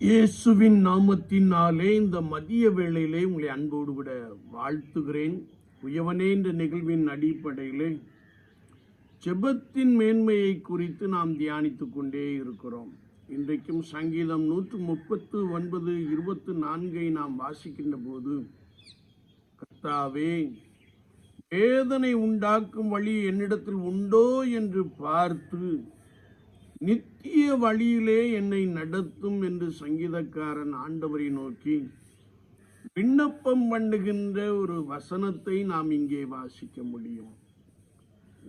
இயேசுவின் நாமத்தினாலே இந்த மதிய வேளையிலே உங்களை அன்போடு விட வாழ்த்துகிறேன். உயவனே என்ற நிகழ்வின் அடிப்படையிலே ஜெபத்தின் மேன்மையை குறித்து நாம் தியானித்து கொண்டே இருக்கிறோம். இன்றைக்கும் சங்கீதம் நூற்று முப்பத்து ஒன்பது இருபத்து நான்கை நாம் வாசிக்கின்ற போது கர்த்தாவே வேதனை உண்டாக்கும் வழி என்னிடத்தில் உண்டோ? என்று பார்த்து நித்திய வழியிலே என்னை நடத்தும் என்று சங்கீதக்காரன் ஆண்டவரை நோக்கி விண்ணப்பம் பண்ணுகின்ற ஒரு வசனத்தை நாம் இங்கே வாசிக்க முடியும்.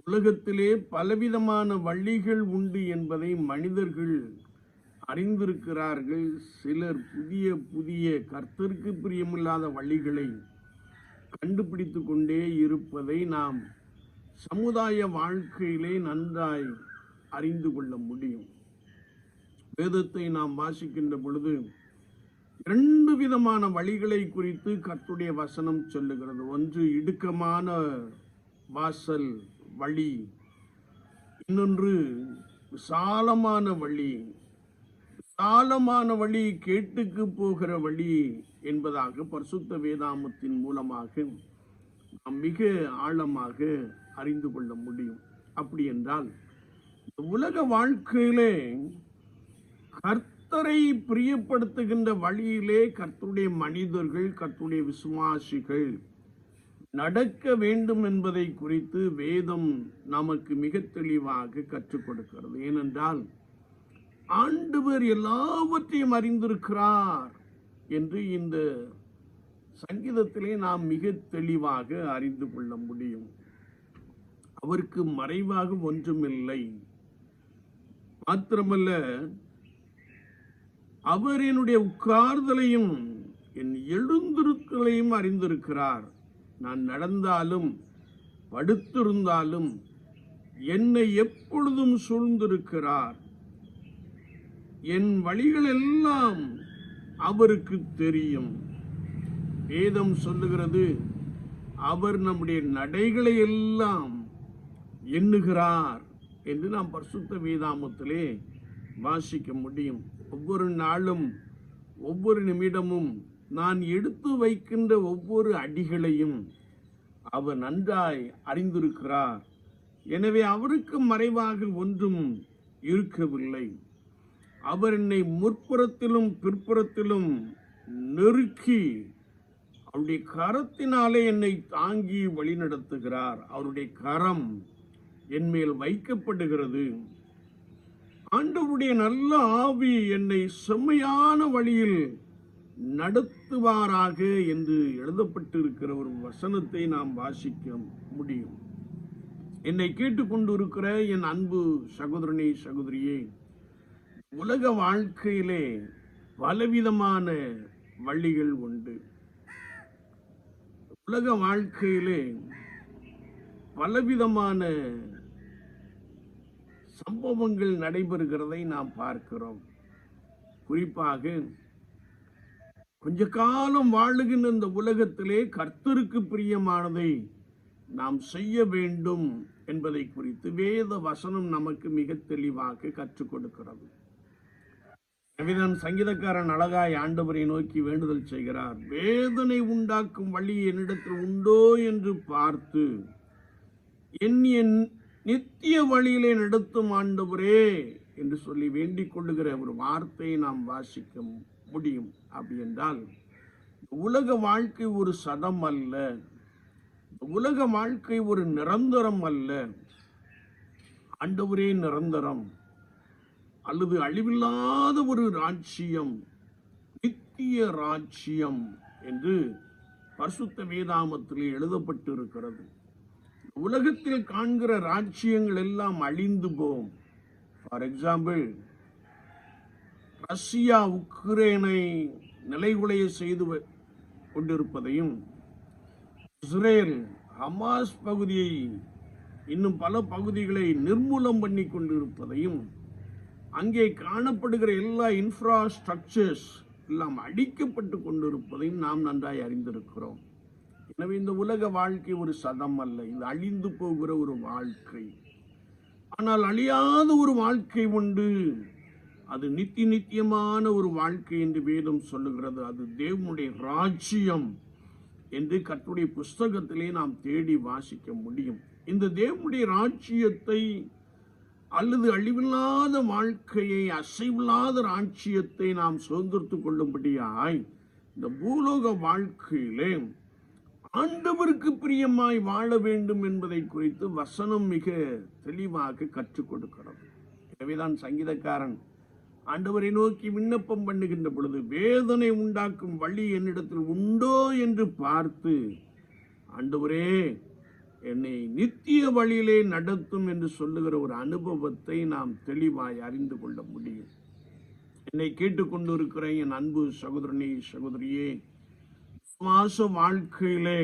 உலகத்திலே பலவிதமான வழிகள் உண்டு என்பதை மனிதர்கள் அறிந்திருக்கிறார்கள். சிலர் புதிய புதிய கர்த்தருக்கு பிரியமில்லாத வழிகளை கண்டுபிடித்து கொண்டே இருப்பதை நாம் சமுதாய வாழ்க்கையிலே நன்றாய் அறிந்து கொள்ள முடியும். வேதத்தை நாம் வாசிக்கின்ற பொழுது இரண்டு விதமான வழிகளை குறித்து கத்துடைய வசனம் சொல்லுகிறது. ஒன்று இடுக்கமான வாசல் வழி. இன்னொன்று விசாலமான வழி. விசாலமான வழி கேட்டுக்கு போகிற வழி என்பதாக பரிசுத்த வேதாமத்தின் மூலமாக நாம் மிக ஆழமாக அறிந்து கொள்ள முடியும். அப்படி என்றால் உலக வாழ்க்கையிலே கர்த்தரை பிரியப்படுத்துகின்ற வழியிலே கர்த்தருடைய மனிதர்கள் கர்த்தருடைய விசுவாசிகள் நடக்க வேண்டும் என்பதை குறித்து வேதம் நமக்கு மிக தெளிவாக கற்றுக் கொடுக்கிறது. ஏனென்றால் ஆண்டவர் எல்லாவற்றையும் அறிந்திருக்கிறார் என்று இந்த சங்கீதத்திலே நாம் மிக தெளிவாக அறிந்து கொள்ள முடியும். அவருக்கு மறைவாக ஒன்றுமில்லை. மாத்திரமல்ல அவர் என்னுடைய உட்கார்தலையும் என் எழுந்திருக்கலையும் அறிந்திருக்கிறார். நான் நடந்தாலும் படுத்திருந்தாலும் என்னை எப்பொழுதும் சூழ்ந்திருக்கிறார். என் வழிகள் எல்லாம் அவருக்கு தெரியும். வேதம் சொல்லுகிறது அவர் நம்முடைய நடைகளை எல்லாம் எண்ணுகிறார். என்று நாம் பரிசுத்த வீதாமத்திலே வாசிக்க முடியும். ஒவ்வொரு நாளும் ஒவ்வொரு நிமிடமும் நான் எடுத்து வைக்கின்ற ஒவ்வொரு அடிகளையும் அவர் நன்றாய் அறிந்திருக்கிறார். எனவே அவருக்கு மறைவாக ஒன்றும் இருக்கவில்லை. அவர் என்னை முற்புறத்திலும் பிற்புறத்திலும் நெருக்கி அவருடைய கரத்தினாலே என்னை தாங்கி வழிநடத்துகிறார். அவருடைய கரம் என்மேல் வைக்கப்படுகிறது. ஆண்டவருடைய நல்ல ஆவி என்னை செம்மையான வழியில் நடத்துவாராக என்று எழுதப்பட்டிருக்கிற ஒரு வசனத்தை நாம் வாசிக்க முடியும். என்னை கேட்டுக்கொண்டு இருக்கிற என் அன்பு சகோதரனே சகோதரியே உலக வாழ்க்கையிலே பலவிதமான வழிகள் உண்டு. உலக வாழ்க்கையிலே பலவிதமான சம்பவங்கள் நடைபெறுகிறதை நாம் பார்க்கிறோம். குறிப்பாக கொஞ்ச காலம் வாழுகின்ற இந்த உலகத்திலே கர்த்தருக்கு பிரியமானதை நாம் செய்ய வேண்டும் என்பதை குறித்து வேத வசனம் நமக்கு மிக தெளிவாக கற்றுக் கொடுக்கிறது. கவிதன் சங்கீதக்காரன் அழகாய் ஆண்டவரை நோக்கி வேண்டுதல் செய்கிறார் வேதனை உண்டாக்கும் வழி என்னிடத்தில் உண்டோ? என்று பார்த்து என் என் நித்திய வழியிலே நடத்தும் ஆண்டவரே என்று சொல்லி வேண்டிக் கொள்ளுகிற ஒரு வார்த்தையை நாம் வாசிக்க முடியும். அப்படி என்றால் உலக வாழ்க்கை ஒரு சதம் அல்ல. உலக வாழ்க்கை ஒரு நிரந்தரம் அல்ல. ஆண்டவரே நிரந்தரம். அல்லது அழிவில்லாத ஒரு ராஜ்யம் நித்திய ராஜ்யம் என்று பரிசுத்த வேதாமத்திலே எழுதப்பட்டு இருக்கிறது உலகத்தில் காண்கிற ராஜ்யங்கள் எல்லாம் அழிந்து போகும் ஃபார் எக்ஸாம்பிள் ரஷ்யா உக்ரைனை நிலைகுலைய செய்து கொண்டிருப்பதையும் இஸ்ரேல் ஹமாஸ் பகுதியை இன்னும் பல பகுதிகளை நிர்மூலம் பண்ணி கொண்டிருப்பதையும் அங்கே காணப்படுகிற எல்லா இன்ஃப்ராஸ்ட்ரக்சர்ஸ் எல்லாம் அடிக்கப்பட்டு கொண்டிருப்பதையும் நாம் நன்றாய் அறிந்திருக்கிறோம். எனவே இந்த உலக வாழ்க்கை ஒரு சதம் அல்ல. இது அழிந்து போகிற ஒரு வாழ்க்கை. ஆனால் அழியாத ஒரு வாழ்க்கை உண்டு. அது நித்திய நித்தியமான ஒரு வாழ்க்கை என்று வேதம் சொல்லுகிறது. அது தேவனுடைய ராஜ்யம் என்று கர்த்தருடைய புஸ்தகத்திலே நாம் தேடி வாசிக்க முடியும். இந்த தேவனுடைய ராஜ்யத்தை அல்லது அழிவில்லாத வாழ்க்கையை அசைவில்லாத ராஜ்யத்தை நாம் சுதந்திரத்து கொள்ளும்படியாய் இந்த பூலோக வாழ்க்கையிலே ஆண்டவருக்கு பிரியமாய் வாழ வேண்டும் என்பதை குறித்து வசனம் மிக தெளிவாக கற்றுக் கொடுக்கிறது. எனவேதான் சங்கீதக்காரன் ஆண்டவரை நோக்கி விண்ணப்பம் பண்ணுகின்ற பொழுது வேதனை உண்டாக்கும் வழி என்னிடத்தில் உண்டோ என்று பார்த்து ஆண்டவரே என்னை நித்திய வழியிலே நடத்தும் என்று சொல்லுகிற ஒரு அனுபவத்தை நாம் தெளிவாய் அறிந்து கொள்ள முடியும். என்னை கேட்டுக்கொண்டிருக்கிற என் அன்பு சகோதரனே சகோதரியே விசுவாச வாழ்க்கையிலே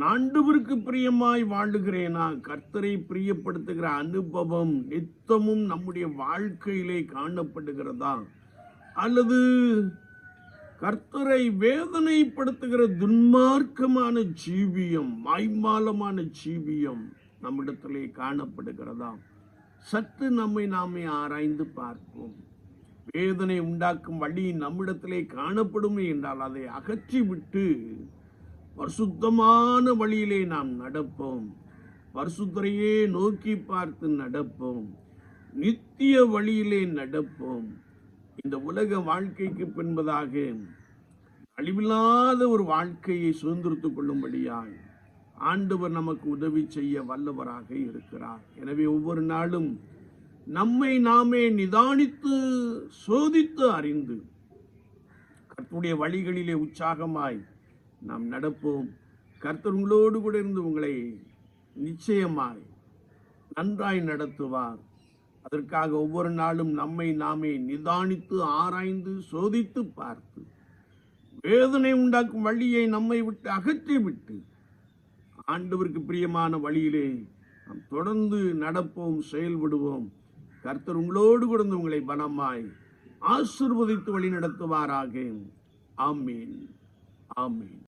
ஆண்டவருக்கு பிரியமாய் வாழுகிறேனா? கர்த்தரை பிரியப்படுத்துகிற அனுபவம் நித்தமும் நம்முடைய வாழ்க்கையிலே காணப்படுகிறதா? அல்லது கர்த்தரை வேதனைப்படுத்துகிற துன்மார்க்கமான ஜீவியம் மாய்மாலமான ஜீவியம் நம்மிடத்திலே காணப்படுகிறதா? சற்று நம்மை நாமே ஆராய்ந்து பார்ப்போம். வேதனை உண்டாக்கும் வழி நம்மிடத்திலே காணப்படுமே என்றால் அதை அகற்றிவிட்டு பரிசுத்தமான வழியிலே நாம் நடப்போம். பரிசுத்தரையே நோக்கி பார்த்து நடப்போம். நித்திய வழியிலே நடப்போம். இந்த உலக வாழ்க்கைக்கு பின்பதாக அழிவில்லாத ஒரு வாழ்க்கையை சுதந்திரத்துக் கொள்ளும்படியாய் ஆண்டவர் நமக்கு உதவி செய்ய வல்லவராக இருக்கிறார். எனவே ஒவ்வொரு நாளும் நம்மை நாமே நிதானித்து சோதித்து அறிந்து கர்த்தருடைய வழிகளிலே உற்சாகமாய் நாம் நடப்போம். கர்த்தர் உங்களோடு கூட இருந்து உங்களை நிச்சயமாய் நன்றாய் நடத்துவார். அதற்காக ஒவ்வொரு நாளும் நம்மை நாமே நிதானித்து ஆராய்ந்து சோதித்து பார்த்து வேதனை உண்டாக்கும் வழியை நம்மை விட்டு அகற்றி விட்டு ஆண்டவருக்கு பிரியமான வழியிலே நாம் தொடர்ந்து நடப்போம் செயல்படுவோம். கர்த்தர் உங்களோடு கொடுத்து உங்களை பலமாய் ஆசிர்வதித்து வழி நடத்துவாராக ஆமீன். ஆமீன்.